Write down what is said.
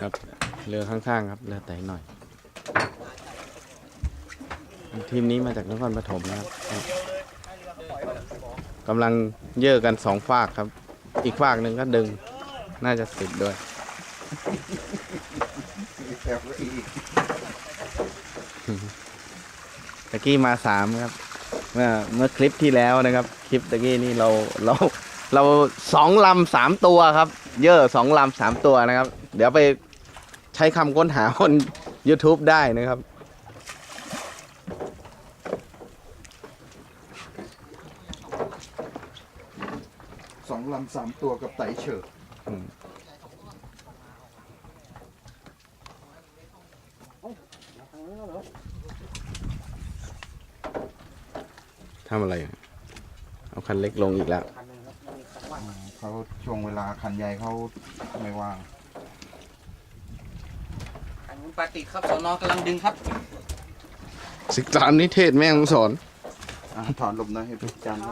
ครับ เรือข้างๆครับ เรือไต่หน่อย ทีมนี้มาจากนครปฐมนะครับกำลังเย่อกันสองฝากครับ อีกฝากหนึ่งก็ดึง น่าจะติดด้วยตะกี้มาสามครับ เมื่อเมื่อคลิปที่แล้วนะครับ คลิปตะกี้นี่เราเราเราสองลำสามตัวครับ เยอะสองลำสามตัวนะครับ เดี๋ยวไป ใช้คำค้นหาบน YouTube ได้นะครับ สองลำสามตัวกับไตเฉิกทำอะไรอะเอาคันเล็กลงอีกแล้ว เขาช่วงเวลาคันใหญ่เขาไม่ว่าง อันนู้นปาติดครับสอนอกำลังดึงครับศึกษานิเทศแม่งสอน อะถอนลมนะให้พี่จันครับ